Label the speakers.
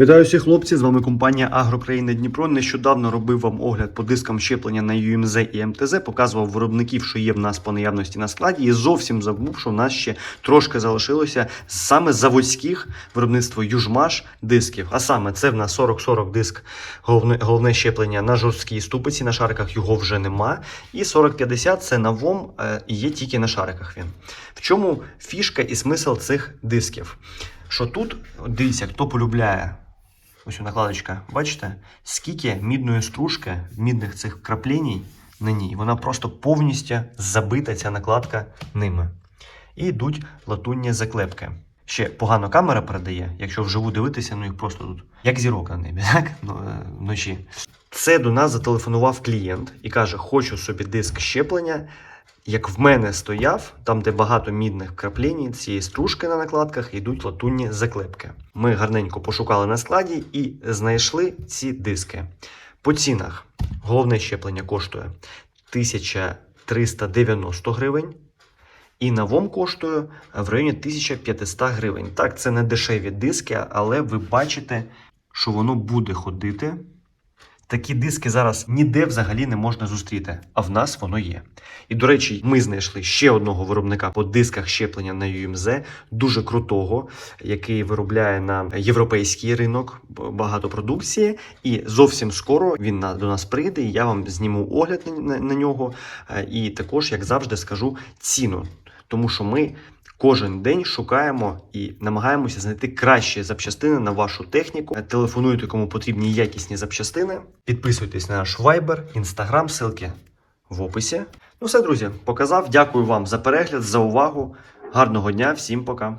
Speaker 1: Вітаю всіх хлопці! З вами компанія Агрокраїни Дніпро. Нещодавно робив вам огляд по дискам щеплення на UMZ і МТЗ, показував виробників, що є в нас по наявності на складі, і зовсім забув, що в нас ще трошки залишилося саме заводських виробництво Южмаш дисків. А саме це в нас 40-40 диск, головне, головне щеплення на жорсткій ступиці. На шариках його вже нема. І 40-50 це на ВОМ е, і є тільки на шариках він. В чому фішка і смисл цих дисків? Що тут, дивіться, хто полюбляє ось накладочка, бачите, скільки мідної стружки, мідних цих краплінь на ній. Вона просто повністю забита ця накладка ними. І йдуть латунні заклепки. Ще погано камера передає, якщо вживу дивитися, ну їх просто тут, як зірок на небі, так? Ну, е, вночі. Це до нас зателефонував клієнт і каже: Хочу собі диск щеплення. Як в мене стояв, там, де багато мідних краплень, цієї стружки на накладках йдуть латунні заклепки. Ми гарненько пошукали на складі і знайшли ці диски. По цінах головне щеплення коштує 1390 гривень. І на ВОМ коштує в районі 1500 гривень. Так, це не дешеві диски, але ви бачите, що воно буде ходити. Такі диски зараз ніде взагалі не можна зустріти, а в нас воно є. І до речі, ми знайшли ще одного виробника по дисках щеплення на UMZ, дуже крутого, який виробляє на європейський ринок багато продукції. І зовсім скоро він на, до нас прийде. І я вам зніму огляд на нього. Е, І також, як завжди, скажу ціну, тому що ми. Кожен день шукаємо і намагаємося знайти кращі запчастини на вашу техніку. Телефонуйте, кому потрібні якісні запчастини. Підписуйтесь на наш Viber, Instagram, ссылки в описі. Ну все, друзі, показав. Дякую вам за перегляд, за увагу. Гарного дня, всім пока.